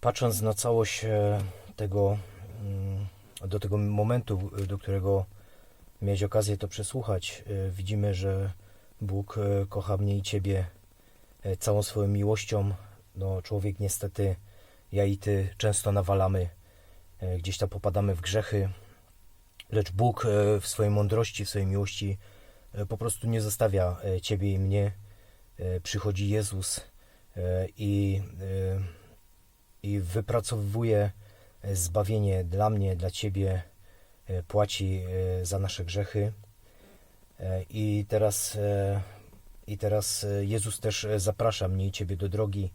patrząc na całość e, tego, mm, do tego momentu, do którego miałeś okazję to przesłuchać, e, widzimy, że Bóg e, kocha mnie i Ciebie e, całą swoją miłością. No, człowiek niestety, ja i Ty często nawalamy, e, gdzieś tam popadamy w grzechy, lecz Bóg e, w swojej mądrości, w swojej miłości e, po prostu nie zostawia e, Ciebie i mnie. E, Przychodzi Jezus e, i e, wypracowuje e, zbawienie dla mnie, dla Ciebie, e, płaci e, za nasze grzechy. I teraz, i teraz Jezus też zaprasza mnie i Ciebie do drogi,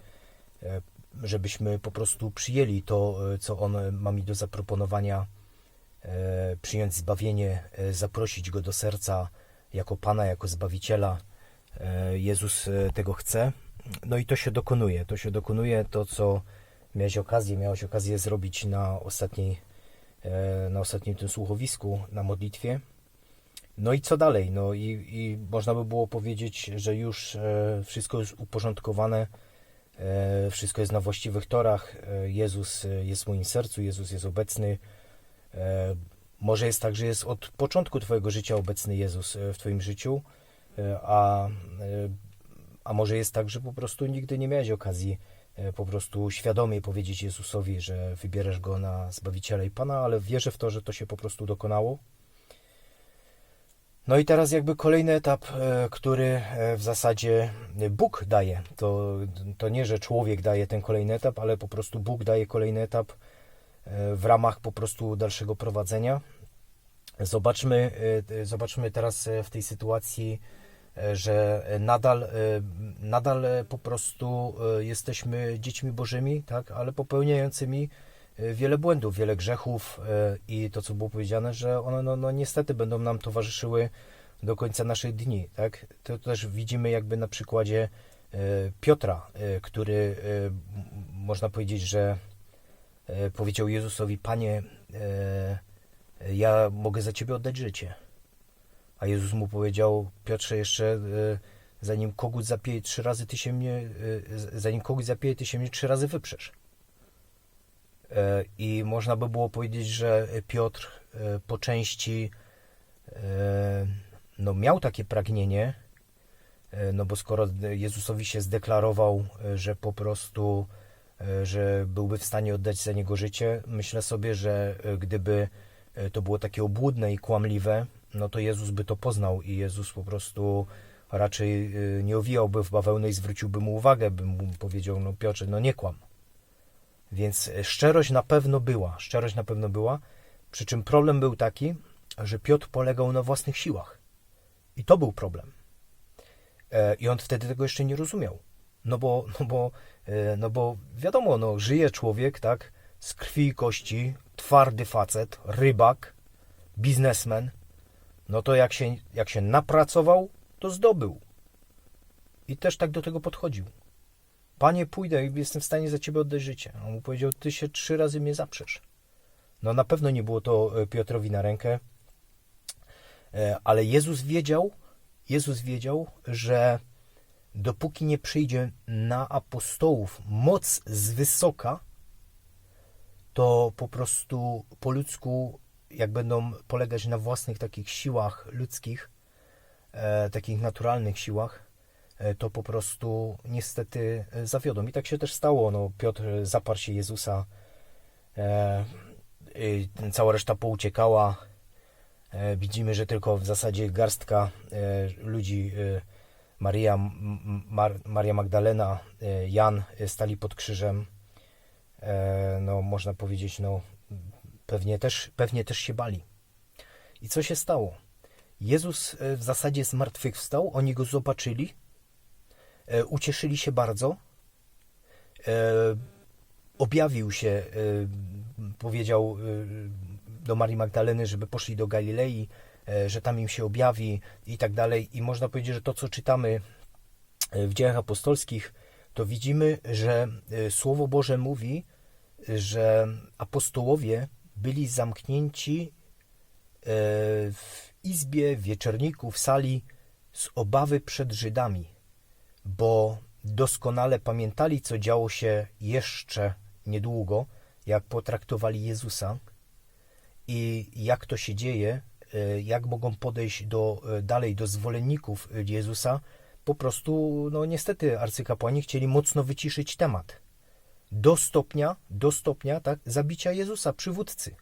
żebyśmy po prostu przyjęli to, co On ma mi do zaproponowania, przyjąć zbawienie, zaprosić Go do serca jako Pana, jako Zbawiciela. Jezus tego chce. No i to się dokonuje. To się dokonuje to, co miałeś okazję, miałeś okazję zrobić na ostatniej, e, na ostatnim tym słuchowisku, na modlitwie. No i co dalej? No i, i można by było powiedzieć, że już e, wszystko jest uporządkowane, e, wszystko jest na właściwych torach. Jezus jest w moim sercu, Jezus jest obecny. Może jest tak, że jest od początku Twojego życia obecny Jezus w Twoim życiu, a, a może jest tak, że po prostu nigdy nie miałeś okazji po prostu świadomie powiedzieć Jezusowi, że wybierasz Go na Zbawiciela i Pana, ale wierzę w to, że to się po prostu dokonało. No i teraz jakby kolejny etap, e, który e, w zasadzie Bóg daje. To, to nie, że człowiek daje ten kolejny etap, ale po prostu Bóg daje kolejny etap e, w ramach po prostu dalszego prowadzenia. Zobaczmy, e, zobaczmy teraz e, w tej sytuacji, e, że nadal, e, nadal po prostu e, jesteśmy dziećmi bożymi, tak, ale popełniającymi e, wiele błędów, wiele grzechów i to, co było powiedziane, że one no, no, niestety będą nam towarzyszyły do końca naszych dni. Tak? To też widzimy jakby na przykładzie Piotra, który można powiedzieć, że powiedział Jezusowi, Panie, ja mogę za Ciebie oddać życie. A Jezus mu powiedział, Piotrze, jeszcze e, zanim kogut zapieje trzy razy, ty się mnie, e, zanim kogut zapieje, ty się mnie trzy razy wyprzesz. E, I można by było powiedzieć, że Piotr po części no, miał takie pragnienie, no bo skoro Jezusowi się zdeklarował, że po prostu, że byłby w stanie oddać za niego życie, myślę sobie, że gdyby to było takie obłudne i kłamliwe, no to Jezus by to poznał i Jezus po prostu raczej e, nie owijałby w bawełnę i zwróciłby mu uwagę, by mu powiedział, no Piotrze, no nie kłam. Więc e, szczerość na pewno była, szczerość na pewno była, przy czym problem był taki, że Piotr polegał na własnych siłach. I to był problem. E, I on wtedy tego jeszcze nie rozumiał. No bo, no bo, e, no bo wiadomo, no, żyje człowiek, tak, z krwi i kości, twardy facet, rybak, biznesmen. No to jak się, jak się napracował, to zdobył. I też tak do tego podchodził. Panie, pójdę jestem w stanie za ciebie oddać życie. On mu powiedział, ty się trzy razy mnie zaprzesz. No na pewno nie było to e, Piotrowi na rękę, E, ale Jezus wiedział, Jezus wiedział, że dopóki nie przyjdzie na apostołów moc z wysoka, to po prostu po ludzku, jak będą polegać na własnych takich siłach ludzkich, e, takich naturalnych siłach, e, to po prostu niestety e, zawiodą. I tak się też stało. No, Piotr zaparł się Jezusa, e, cała reszta pouciekała. E, Widzimy, że tylko w zasadzie garstka e, ludzi, Maria, Mar, Maria Magdalena, Jan stali pod krzyżem. No, można powiedzieć, no, pewnie też, pewnie też się bali. I co się stało? Jezus e, w zasadzie zmartwychwstał, oni go zobaczyli, e, ucieszyli się bardzo, e, objawił się, powiedział do Marii Magdaleny, żeby poszli do Galilei, że tam im się objawi i tak dalej. I można powiedzieć, że to, co czytamy w dziejach apostolskich, to widzimy, że Słowo Boże mówi, że apostołowie byli zamknięci e, w izbie, wieczorniku, w sali z obawy przed Żydami, bo doskonale pamiętali, co działo się jeszcze niedługo, jak potraktowali Jezusa i jak to się dzieje, e, jak mogą podejść do, e, dalej do zwolenników Jezusa, po prostu, no niestety, arcykapłani chcieli mocno wyciszyć temat. Do stopnia, do stopnia, tak, zabicia Jezusa, przywódcy,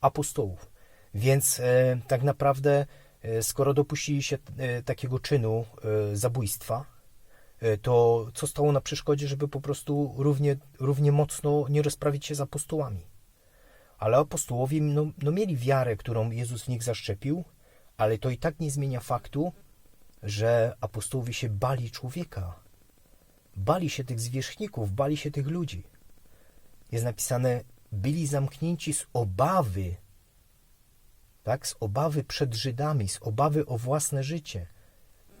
apostołów. Więc e, tak naprawdę, e, skoro dopuścili się e, takiego czynu e, zabójstwa, e, to co stało na przeszkodzie, żeby po prostu równie, równie mocno nie rozprawić się z apostołami? Ale apostołowie no, no mieli wiarę, którą Jezus w nich zaszczepił, ale to i tak nie zmienia faktu, że apostołowie się bali człowieka. Bali się tych zwierzchników, bali się tych ludzi. Jest napisane, byli zamknięci z obawy, tak, z obawy przed Żydami, z obawy o własne życie.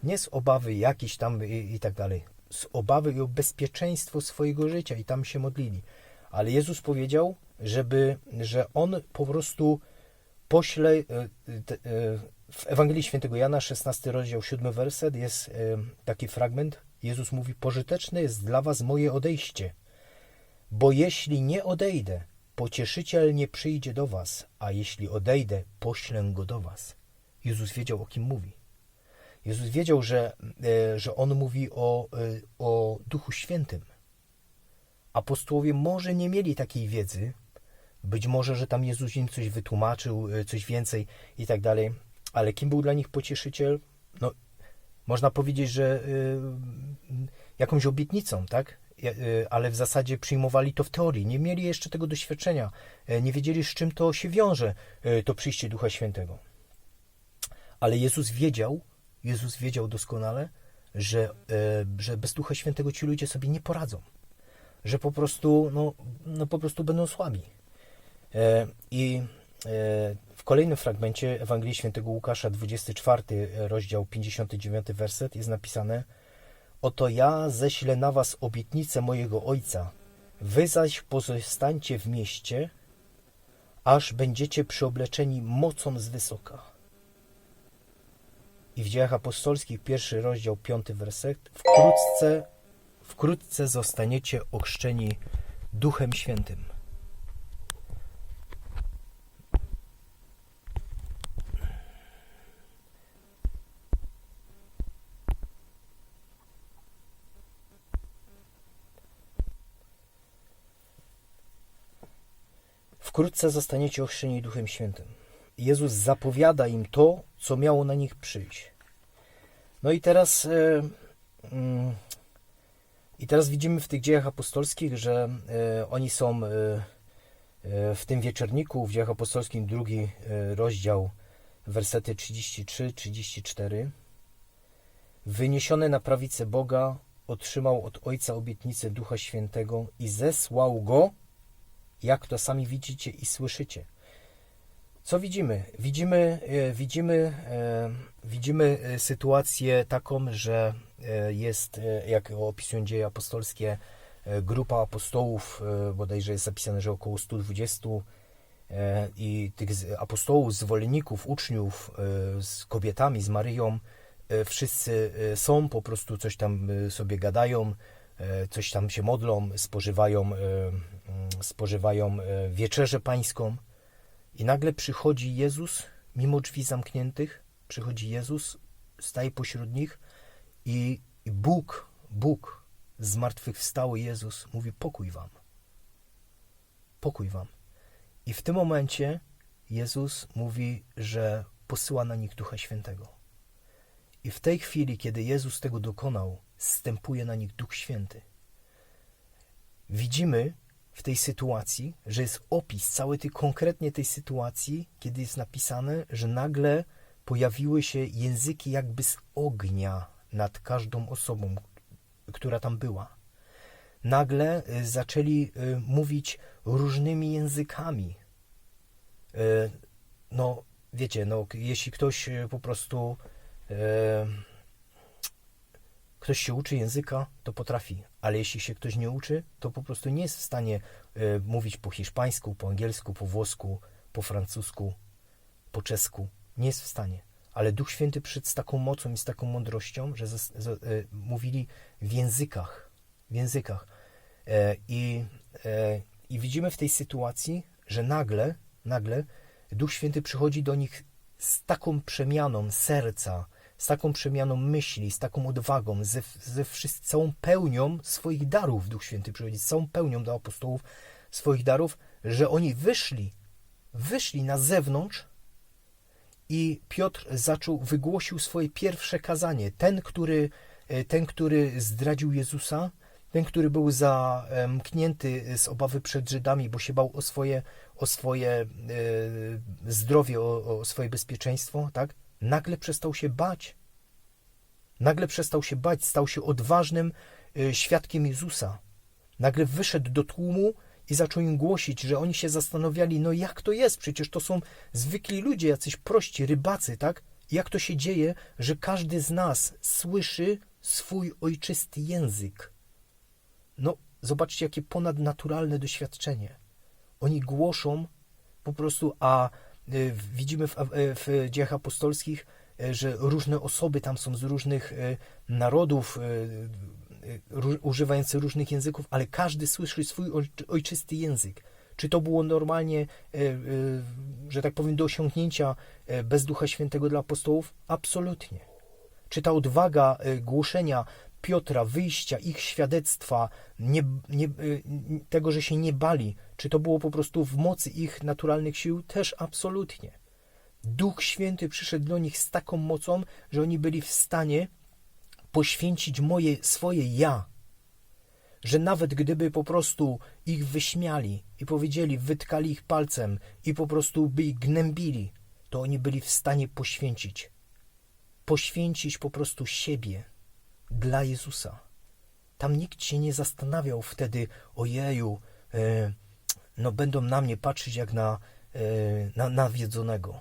Nie z obawy jakiś tam i, i tak dalej. Z obawy o bezpieczeństwo swojego życia i tam się modlili. Ale Jezus powiedział, żeby, że On po prostu pośle e, e, w Ewangelii Świętego Jana, 16 rozdział, 7 werset, jest e, taki fragment. Jezus mówi: Pożyteczne jest dla was moje odejście, bo jeśli nie odejdę, pocieszyciel nie przyjdzie do was, a jeśli odejdę, poślę go do was. Jezus wiedział, o kim mówi. Jezus wiedział, że, e, że on mówi o, e, o Duchu Świętym. Apostołowie może nie mieli takiej wiedzy, być może, że tam Jezus im coś wytłumaczył, e, coś więcej i tak dalej, ale kim był dla nich pocieszyciel? No, można powiedzieć, że y, jakąś obietnicą, tak? Y, ale w zasadzie przyjmowali to w teorii. Nie mieli jeszcze tego doświadczenia, y, nie wiedzieli, z czym to się wiąże, y, to przyjście Ducha Świętego. Ale Jezus wiedział, Jezus wiedział doskonale, że, y, że bez Ducha Świętego ci ludzie sobie nie poradzą. Że po prostu, no, no po prostu będą słabi. I w kolejnym fragmencie Ewangelii Świętego Łukasza, 24 rozdział, 59 werset jest napisane Oto ja ześlę na was obietnicę mojego Ojca, wy zaś pozostańcie w mieście, aż będziecie przyobleczeni mocą z wysoka. I w dziejach apostolskich, pierwszy rozdział, piąty werset, wkrótce, wkrótce zostaniecie ochrzczeni Duchem Świętym. Wkrótce zostaniecie ochrzczeni Duchem Świętym. Jezus zapowiada im to, co miało na nich przyjść. No i teraz, e, mm, i teraz widzimy w tych dziejach apostolskich, że e, oni są e, w tym wieczorniku, w dziejach apostolskich, drugi rozdział, wersety 33-34. Wyniesiony na prawicę Boga, otrzymał od Ojca obietnicę Ducha Świętego i zesłał go jak to sami widzicie i słyszycie. Co widzimy? Widzimy, e, widzimy, e, widzimy e, sytuację taką, że jest, jak opisują dzieje apostolskie, grupa apostołów, bodajże jest zapisane, że około 120 i tych apostołów, zwolenników, uczniów z kobietami, z Maryją, wszyscy są, po prostu coś tam sobie gadają, coś tam się modlą, spożywają spożywają e, wieczerzę pańską i nagle przychodzi Jezus, mimo drzwi zamkniętych, przychodzi Jezus, staje pośród nich i, i Bóg, Bóg, zmartwychwstały Jezus mówi pokój wam. Pokój wam. I w tym momencie Jezus mówi, że posyła na nich Ducha Świętego. I w tej chwili, kiedy Jezus tego dokonał, zstępuje na nich Duch Święty. Widzimy, w tej sytuacji, że jest opis całej tej konkretnie tej sytuacji, kiedy jest napisane, że nagle pojawiły się języki jakby z ognia nad każdą osobą, która tam była. Nagle y, zaczęli y, mówić różnymi językami. Y, no, wiecie, no, jeśli ktoś po prostu ktoś się uczy języka, to potrafi, ale jeśli się ktoś nie uczy, to po prostu nie jest w stanie y, mówić po hiszpańsku, po angielsku, po włosku, po francusku, po czesku. Nie jest w stanie. Ale Duch Święty przyszedł z taką mocą i z taką mądrością, że z, z, y, mówili w językach. W językach. E, I E, I widzimy w tej sytuacji, że nagle, nagle Duch Święty przychodzi do nich z taką przemianą serca, z taką przemianą myśli, z taką odwagą, ze, ze wszys- całą pełnią swoich darów Duch Święty przychodzi, z całą pełnią do apostołów swoich darów, że oni wyszli, wyszli na zewnątrz i Piotr zaczął, wygłosił swoje pierwsze kazanie. Ten, który, e, ten, który zdradził Jezusa, ten, który był zamknięty z obawy przed Żydami, bo się bał o swoje, o swoje e, zdrowie, o, o swoje bezpieczeństwo, tak? Nagle przestał się bać. Nagle przestał się bać, stał się odważnym e, świadkiem Jezusa. Nagle wyszedł do tłumu i zaczął im głosić, że oni się zastanawiali, no jak to jest, przecież to są zwykli ludzie, jacyś prości, rybacy, tak? Jak to się dzieje, że każdy z nas słyszy swój ojczysty język? No, zobaczcie, jakie ponadnaturalne doświadczenie. Oni głoszą po prostu, a y, widzimy w, w dziejach apostolskich, y, że różne osoby tam są z różnych y, narodów, używające różnych języków, ale każdy słyszy swój oj- ojczysty język. Czy to było normalnie, że tak powiem, do osiągnięcia bez Ducha Świętego dla apostołów? Absolutnie. Czy ta odwaga głoszenia Piotra, wyjścia, ich świadectwa, nie, nie, e, tego, że się nie bali, czy to było po prostu w mocy ich naturalnych sił? Też absolutnie. Duch Święty przyszedł do nich z taką mocą, że oni byli w stanie poświęcić moje, swoje ja, że nawet gdyby po prostu ich wyśmiali i powiedzieli, wytkali ich palcem i po prostu by ich gnębili, to oni byli w stanie poświęcić. Poświęcić po prostu siebie dla Jezusa. Tam nikt się nie zastanawiał wtedy, ojeju, e, no będą na mnie patrzeć jak na, e, na nawiedzonego,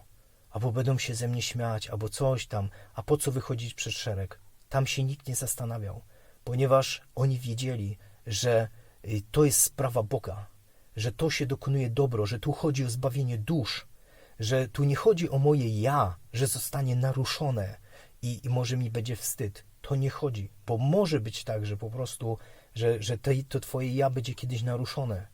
albo będą się ze mnie śmiać, albo coś tam, a po co wychodzić przed szereg? Tam się nikt nie zastanawiał, ponieważ oni wiedzieli, że y, to jest sprawa Boga, że to się dokonuje dobro, że tu chodzi o zbawienie dusz, że tu nie chodzi o moje ja, że zostanie naruszone i, i może mi będzie wstyd. To nie chodzi, bo może być tak, że po prostu, że, że te, to twoje ja będzie kiedyś naruszone,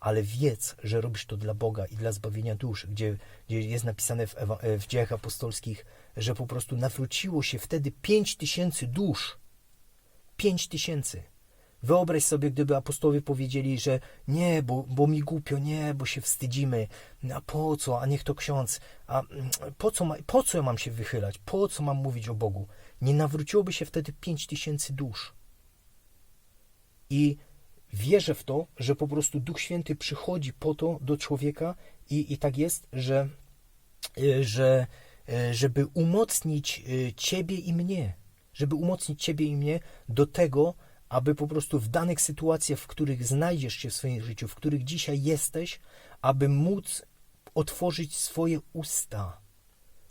ale wiedz, że robisz to dla Boga i dla zbawienia dusz, gdzie, gdzie jest napisane w, Ewa- w dziejach apostolskich, że po prostu nawróciło się wtedy pięć tysięcy dusz. Pięć tysięcy. Wyobraź sobie, gdyby apostołowie powiedzieli, że nie, bo, bo mi głupio, nie, bo się wstydzimy, a po co, a niech to ksiądz, a mm, po co, ma, po co ja mam się wychylać, po co mam mówić o Bogu? Nie nawróciłoby się wtedy pięć tysięcy dusz. I wierzę w to, że po prostu Duch Święty przychodzi po to do człowieka i, i tak jest, że, y, że y, żeby umocnić y, ciebie i mnie, żeby umocnić ciebie i mnie do tego, aby po prostu w danych sytuacjach, w których znajdziesz się w swoim życiu, w których dzisiaj jesteś, aby móc otworzyć swoje usta.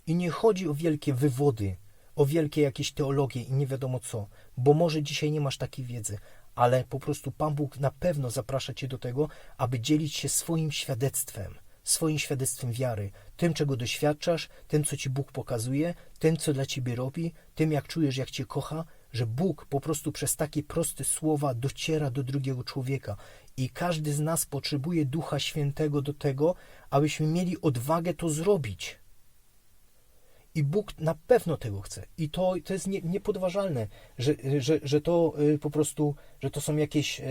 I nie chodzi o wielkie wywody, o wielkie jakieś teologie i nie wiadomo co, bo może dzisiaj nie masz takiej wiedzy, ale po prostu Pan Bóg na pewno zaprasza Cię do tego, aby dzielić się swoim świadectwem, swoim świadectwem wiary, tym, czego doświadczasz, tym, co Ci Bóg pokazuje, tym, co dla Ciebie robi, tym, jak czujesz, jak Cię kocha, że Bóg po prostu przez takie proste słowa dociera do drugiego człowieka. I każdy z nas potrzebuje Ducha Świętego do tego, abyśmy mieli odwagę to zrobić. I Bóg na pewno tego chce. I to, to jest nie, niepodważalne, że, że, że to y, po prostu, że to są jakieś y,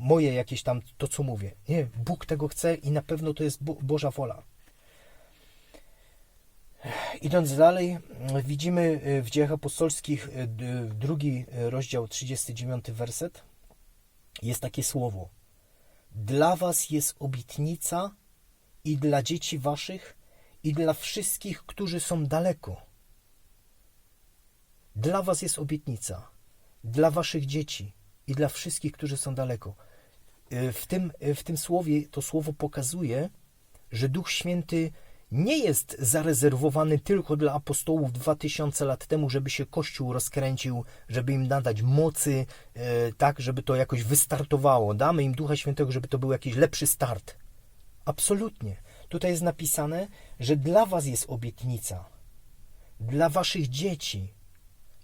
moje jakieś tam to, co mówię. Nie, Bóg tego chce i na pewno to jest Bo, Boża wola. Idąc dalej, widzimy y, w dziejach apostolskich d- drugi y, rozdział, 39 werset. Jest takie słowo. Dla was jest obietnica i dla dzieci waszych i dla wszystkich, którzy są daleko. Dla was jest obietnica, dla waszych dzieci i dla wszystkich, którzy są daleko. W tym, w tym słowie to słowo pokazuje, że Duch Święty nie jest zarezerwowany tylko dla apostołów 2000 lat temu, żeby się Kościół rozkręcił, żeby im nadać mocy, e, tak, żeby to jakoś wystartowało. Damy im Ducha Świętego, żeby to był jakiś lepszy start. Absolutnie. Tutaj jest napisane, że dla was jest obietnica, dla waszych dzieci.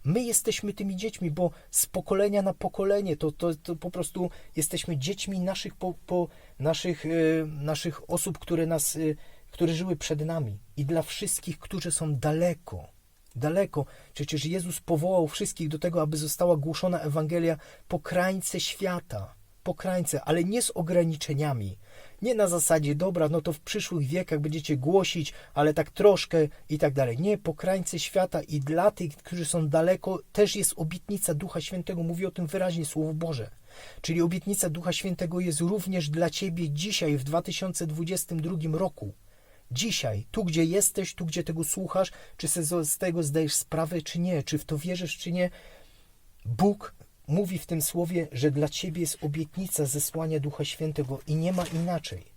My jesteśmy tymi dziećmi, bo z pokolenia na pokolenie to, to, to po prostu jesteśmy dziećmi naszych, po, po, naszych, e, naszych osób, które, nas, e, które żyły przed nami. I dla wszystkich, którzy są daleko, daleko. Przecież Jezus powołał wszystkich do tego, aby została głoszona Ewangelia po krańce świata. Po krańce, ale nie z ograniczeniami. Nie na zasadzie, dobra, no to w przyszłych wiekach będziecie głosić, ale tak troszkę i tak dalej. Nie, po krańce świata i dla tych, którzy są daleko, też jest obietnica Ducha Świętego. Mówi o tym wyraźnie Słowo Boże. Czyli obietnica Ducha Świętego jest również dla Ciebie dzisiaj, w 2022 roku. Dzisiaj, tu gdzie jesteś, tu gdzie tego słuchasz, czy se z tego zdajesz sprawę, czy nie, czy w to wierzysz, czy nie, Bóg mówi w tym słowie, że dla ciebie jest obietnica zesłania Ducha Świętego i nie ma inaczej.